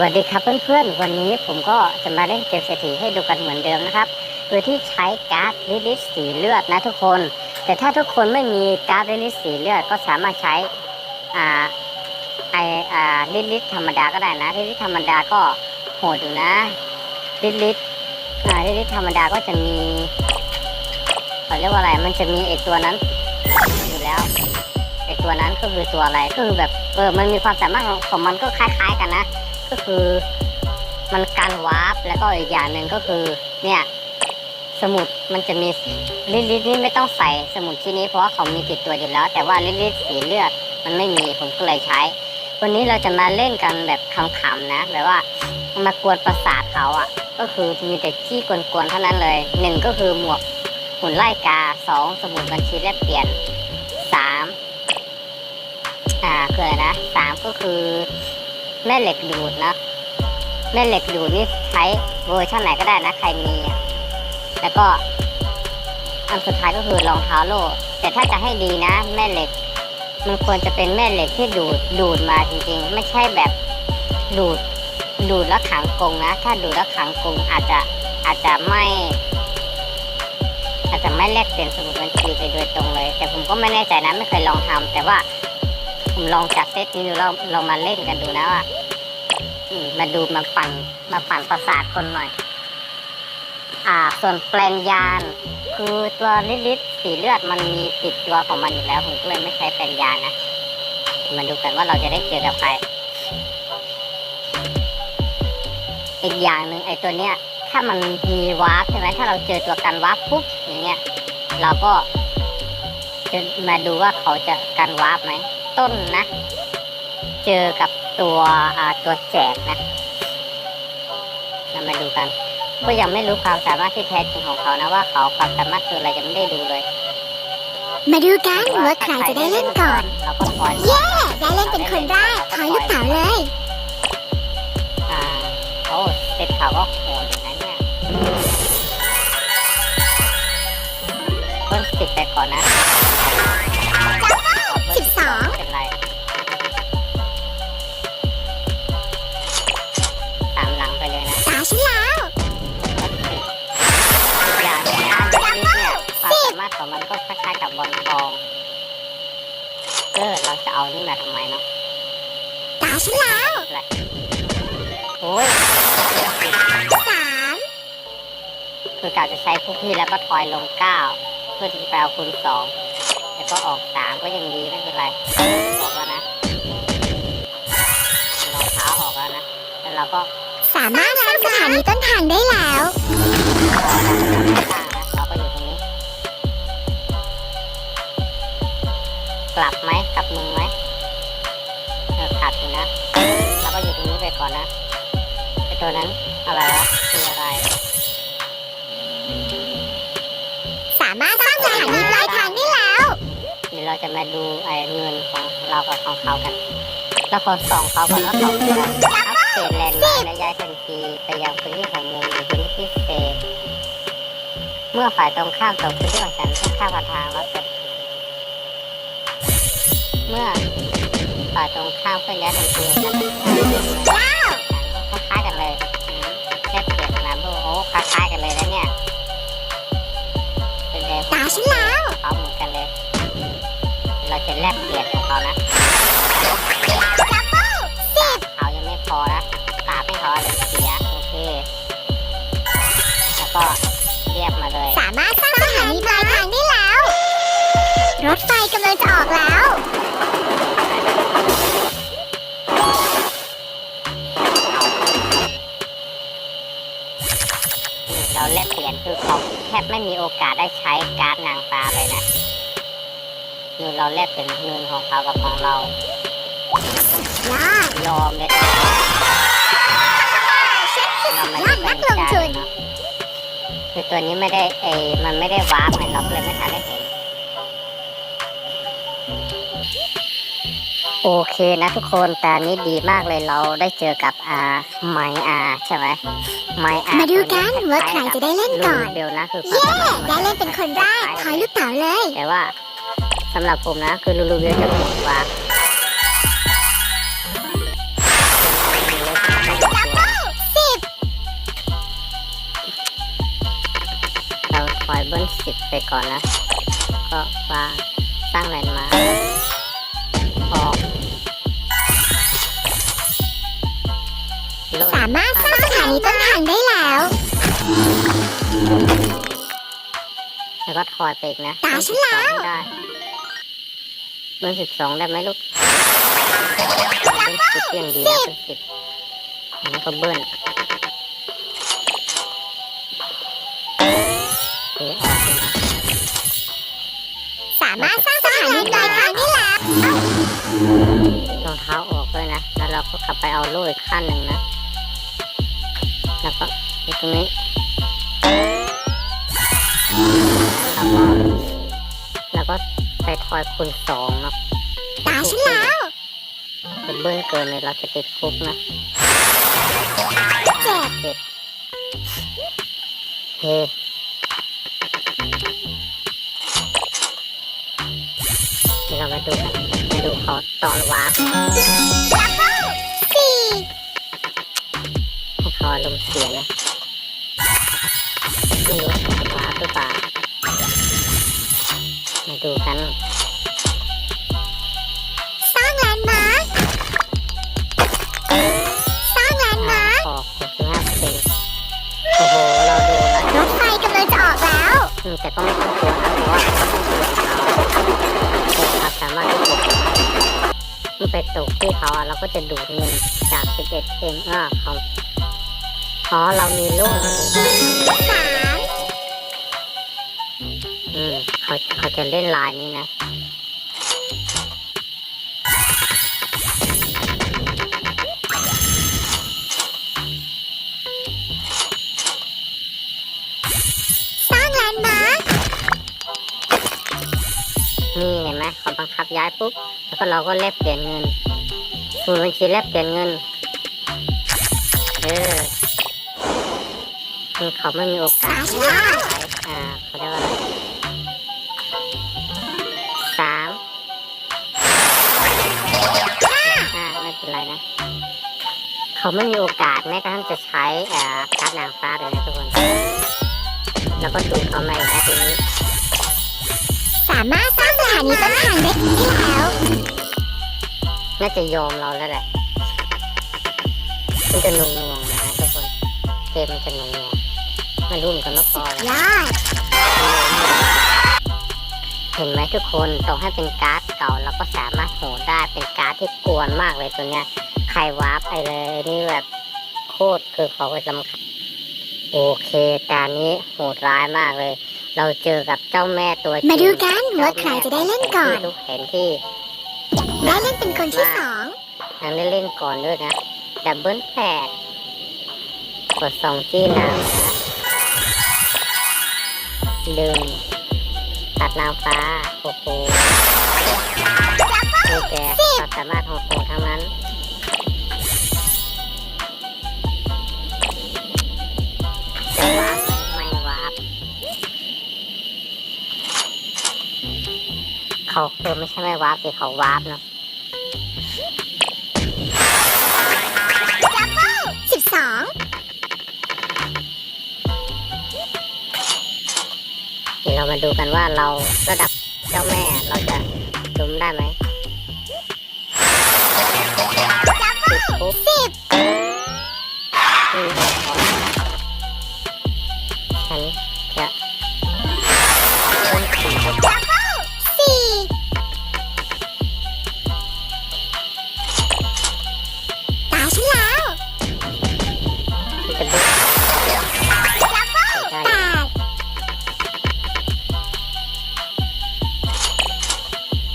วัสดีครับเพื่อนๆ วันนี้ผมก็จะมาเล่นเกมเศรษฐีให้ดูกันเหมือนเดิมนะครับ โดยที่ใช้การ์ดลิลิสสีเลือดนะทุกคน แต่ถ้าทุกคนไม่มีการ์ดลิลิสสีเลือดก็สามารถใช้อ่าไออ่าลิลิสธรรมดาก็ได้นะลิลิสธรรมดาก็โหดอยู่นะลิลิสอ่าลิลิสธรรมดาก็จะมีเขาเรียกว่าอะไร มันจะมีไอตัวนั้นอยู่แล้วไอตัวนั้นก็คือตัวอะไรก็คือแบบเออมันมีความสามารถของของมันก็คล้าย ๆ กันนะ ก็คือ มันการวาร์ปแล้วก็อีกอย่างหนึ่งก็คือ เนี่ยสมุดมันจะมีลิลิตนี่ไม่ต้องใส่สมุดที่นี้เพราะว่าเขามีติดตัวอยู่แล้ว แต่ว่าลิลิตสีเลือดมันไม่มีผมก็เลยใช้ วันนี้เราจะมาเล่นกันแบบขำๆนะแบบว่ามากวนประสาทเขาอะ ก็คือมีแต่ขี้กวนๆเท่านั้นเลยหนึ่งก็คือหมวกหุ่นไล่กาสองสมุดบัญชีแลกเปลี่ยนสามอ่าคืออะไรนะสามก็คือ แม่เหล็กดูดนะแม่เหล็กดูดนี่ใช้เวอร์ชันไหนก็ได้นะใครมีแล้วก็อันสุดท้ายก็คือรองเท้าโล่แต่ถ้าจะให้ดีนะ แม่เหล็ก มันควรจะเป็นแม่เหล็กที่ดูดดูดมาจริงๆ ไม่ใช่แบบดูดดูดแล้วขังกรงนะ ถ้าดูดแล้วขังกรงอาจจะอาจจะไม่ อาจจะไม่แลกเปลี่ยนสมุดบัญชีไปโดยตรงเลย แต่ผมก็ไม่แน่ใจนะไม่เคยลองทำแต่ว่า ลองจากเซตนี้ดูเราเรามาเล่นกันดูนะว่าอืมมาดูมาปั่นมาปั่นประสาทคนหน่อย อ่า ส่วนแปลงยานคือตัวลิลิตสีเลือดมันมีติดตัวของมันอยู่แล้วผมก็เลยไม่ใช้แปลงยานนะมาดูกันว่าเราจะได้เจอกับใครอีกอย่างหนึ่งไอ้ตัวเนี้ย ถ้ามันมีวาร์ปใช่ไหมถ้าเราเจอตัวกันวาร์ปปุ๊บอย่างเงี้ย เราก็จะมาดูว่าเขาจะกันวาร์ปไหม ต้นนะ เจอกับตัวอ่าตัวแจกนะเรามาดูกันก็ยังไม่รู้ความสามารถที่แท้จริงของเขานะว่าเขาความสามารถคืออะไรยังไม่ได้ดูเลย มาดูกันว่าใครจะได้เล่นก่อนเราก็ปล่อยเย้ได้เล่นเป็นคนแรกทอยลูกเต๋าเลยอ่าโอ้เซตเขาก็โหดอยู่นะเนี่ยต้นสิบไปก่อนนะ คือกะจะใช้คุกกี้แล้วก็ทอยลงเก้าเพื่อที่จะไปเอาคูณสองแล้วก็ออกสามก็ยังดีไม่เป็นไรออกแล้วนะรองเท้าออกแล้วนะ แล้วเราก็สามารถสร้างสถานีต้นทางได้แล้วข้างนะเราก็อยู่ตรงนี้ กลับไหมกลับมึงไหมเออกลับอยู่นะเราก็อยู่ตรงนี้ไปก่อนนะไอตัวนั้นอะไรวะคืออะไร เราจะมาดูไอ้เงินของเรากับของเขากันแล้วคนสองเขาก่อนว่าเขาคืออะไรอัปเดตแลนด์มาร์คและย้ายทันทีไปยังพื้นที่ของมุมหรือพื้นที่พิเศษเมื่อฝ่ายตรงข้ามตกพื้นที่ของฉันที่ข้ามทางแล้วจะเมื่อฝ่ายตรงข้ามเคลื่อนย้ายทันทีคล้ายกันเลยอืมแค่เปลี่ยนนามโอ้โหคล้ายกันเลยนะเนี่ยเป็นแดงตาฉันแล้วเขาเหมือนกันเลย เราจะแลกเปลี่ยนของเขานะสิบเขายังไม่พอนะตาไม่พอเลยเสียโอเค แล้วก็เรียกมาเลย สามารถสร้างสถานีปลายทางได้แล้ว รถไฟกำลังจะออกแล้ว เราแลกเปลี่ยนคือเขาแทบไม่มีโอกาสได้ใช้การ์ดนางฟ้าเลยนะ นูนเราแลกเป็นเงินของเขากับของเรายอดยอมเลยนะฉันคือเราสุดไม่ยได้อดนักลงทุนเนาะคือตัวนี้ไม่ได้เออมันไม่ได้วาร์ปไงเราก็เลยไม่ทันได้เห็น โอเคนะทุกคนแต่อันนี้ดีมากเลยเราได้เจอกับอาไมอาใช่ไหมไมอามาดูกันว่าใครจะได้เล่นก่อนเบลนะคือเย้ได้เล่นเป็นคนแรกทอยลูกเต๋าเลยแต่ว่า สำหรับผมนะ คือลูลูเวียจะถูกกว่าเราปล่อยเบิ้ลสิบไปก่อนนะ ก็ว่าสร้างแลนด์มาออกสามารถสร้างสถานีต้นทางได้แล้ว แล้วก็ถอยไปอีกนะ ตายฉันแล้ว เบอร์สิบสองได้ไหมลูกเบอร์สิบยังดีนะเบอร์สิบอันนี้ก็เบิ้ลเอะออกเลยนะสามารถสร้างสถานีปลายทางได้แล้วรองเท้าออกด้วยนะ แล้วเราก็กลับไปเอาโล่อีกขั้นหนึ่งนะ แล้วก็อยู่ตรงนี้แล้วก็แล้วก็ ไปทอยคูณสองเนาะตาฉันแล้วจะเบิ้ลเกินเลยเราจะติดคุกนะเจ็ดเจ็ดเฮ้เดี๋ยวเรามาดูกันมาดูเขาต่อวาร์ปสี่ให้เขาอารมณ์เสียนะไม่รู้วาร์ปหรือเปล่ามาดูกัน แล้วอืมแต่ก็ไม่ต้องกลัวนะเพราะว่าเด็กครับสามารถที่จะมันไปตกที่เขาอะเราก็จะดูดเงินจาก 11เอ่าเขาอ๋อเรามีลูกอืมเขาเขาจะเล่นลายนี้นะ มเขาบังคับย้ายปุ๊บแล้วก็เราก็แลกเปลี่ยนเงินสมุดบัญชีแลกเปลี่ยนเงินเออคือเขาไม่มีโอกาสอ่าเขาเรียกว่าสามห้าไม่เป็นไรนะเขาไม่มีโอกาสแม้กระทั่งจะใช้อ่าการ์ดนางฟ้าเลยนะทุกคน แล้วก็ดูเขามาอีกนะทีนี้ามารถสร้างสถานีต้นทางได้แล้ว น่าจะยอมเราแล้วแหละ มันจะหนุ่งงวงๆนะฮะทุกคน เกมมันจะหนุ่งงวงๆไม่รู้เหมือนกันว่าพอแล้วยอดเห็นไหมทุกคนต่อให้เป็นการ์ดเก่าเราก็สามารถโหดได้เป็นการ์ดที่กวนมากเลยตัวเนี้ย ใครวาร์ปไปเลยนี่แบบโคตรคือเขาไปสำคัญโอเคตานี้โหดร้ายมากเลย เราเจอกับเจ้าแม่ตัวจริงมาดูกันว่าใครจะได้เล่นก่อน ที่ทุกเห็นที่ได้เล่นเป็นคนที่สองยังได้เล่นก่อนด้วยนะดับเบิลแปดกดสองจี้น้ำนะดึงตัดน้ำฟ้าโอ้โหนี่แกความสามารถของโหดทั้งนั้น เขาเออไม่ใช่ไม่วาร์ปสิเขาวาร์ปเนาะสิบสองเดี๋ยวเรามาดูกันว่าเราระดับเจ้าแม่เราจะลุ้มได้ไหม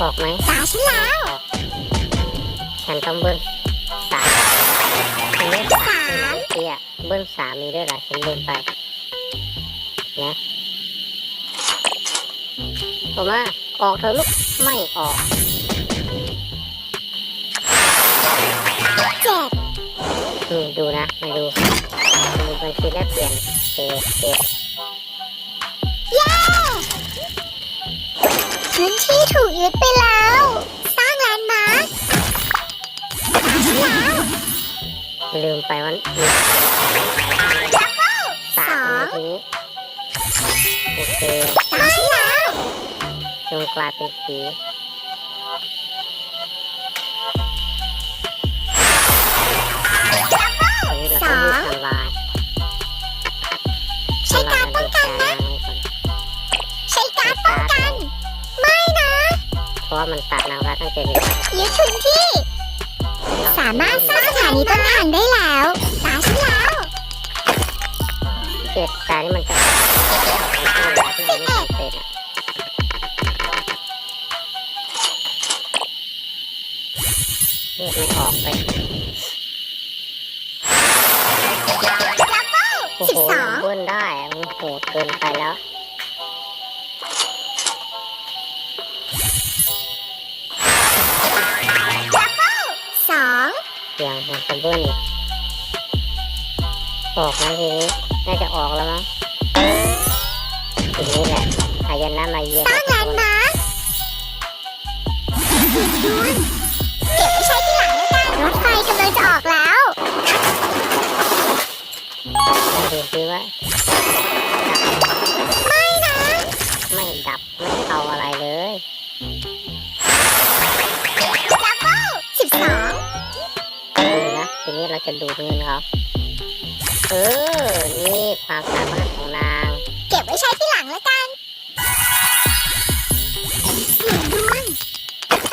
ออกไหมตาฉันแล้วฉันต้องเบิ้ลสามฉันเล่นสามเลยนะเตี้ยเบิ้ลสามมีด้วยเหรอฉันลืมไปนะออกมาออกเธอะลูกไม่ออกเจ็ดนี่ดูนะมาดูมีบัญชีแลกเปลี่ยนเอเอเถูกยึดไปแล้ว สร้างแลนด์มาร์คตาฉันแล้วลืมไปว่ามีสามทีนี้สโอเคตามฉันแล้วจงกลายเป็นผีอันนี้เราต้อง ราะว่ามันตัดนางรักตั้งแต่เด็กยึดพื้นที่ สามารถสร้างสถานีต้นทางได้แล้วตามฉันแล้วเจ็ดตานี่มันจะที่มันไม่จำเป็นอะเลือดไม่ออกไปโอ้สิบโหสองเบิ้ลได้อะมันโหดเกินไปแล้ว อย่างมันจะเบิ้ลอีกออกนะทีนี้ น่าจะออกแล้วมั้งทีนี้แหละอายนะมาเยือนสร้างแลนด์มาร์คเก็บไว้ใช้ที่หลังแล้วกันรถไฟกำลังจะออกแล้วดูซิว่า ทีนี้เราจะดูดเงินเขาเออ นี่ความสามารถของนาง เก็บไว้ใช้ที่หลังแล้วกันหนึ่งดวง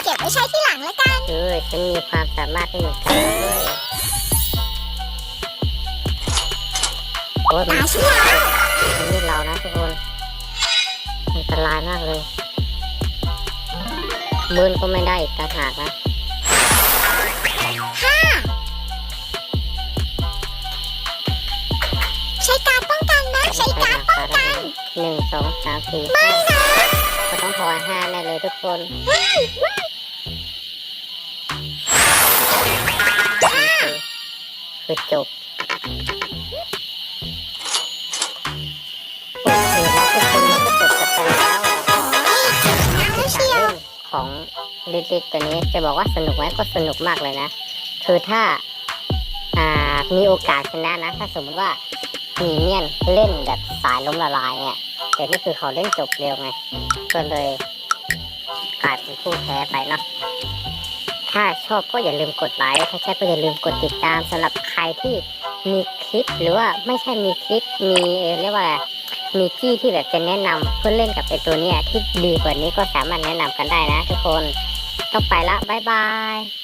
เก็บไว้ใช้ที่หลังแล้วกัน เออ ฉันมีความสามารถที่เหมือนกันด้วยโอ้ยมันตาฉันแล้วมันนี่เรานะทุกคนอันตรายมากเลยเบิร์นก็ไม่ได้อีกต่างหากนะ การป้องกันหนึ่งสองสามสี่ไม่ห้านะก็ต้องพอห้าแน่เลยทุกคนคือจบโอเคแล้วทุกคนก็จบกันไปแล้วแล้วเชียวของลิลิตตัวนี้จะบอกว่าสนุกไหมก็สนุกมากเลยนะ คือถ้าอ่ามีโอกาสชนะนะ ถ้าสมมติว่า มีเนียนเล่นแบบสายล้มละลายเนี่ยแต่นี่คือเขาเล่นจบเร็วไงก็เลยกลายเป็นผู้แพ้ไปเนาะถ้าชอบก็อย่าลืมกดไลค์ถ้าใช่ก็อย่าลืมกดติดตามสำหรับใครที่มีคลิปหรือว่าไม่ใช่มีคลิปมีเรียกว่าอะไรมีจี้ที่แบบจะแนะนำเพื่อเล่นกับไอตัวเนี้ยที่ดีกว่านี้ก็สามารถแนะนำกันได้นะทุกคน ต้องไปละบ๊ายบาย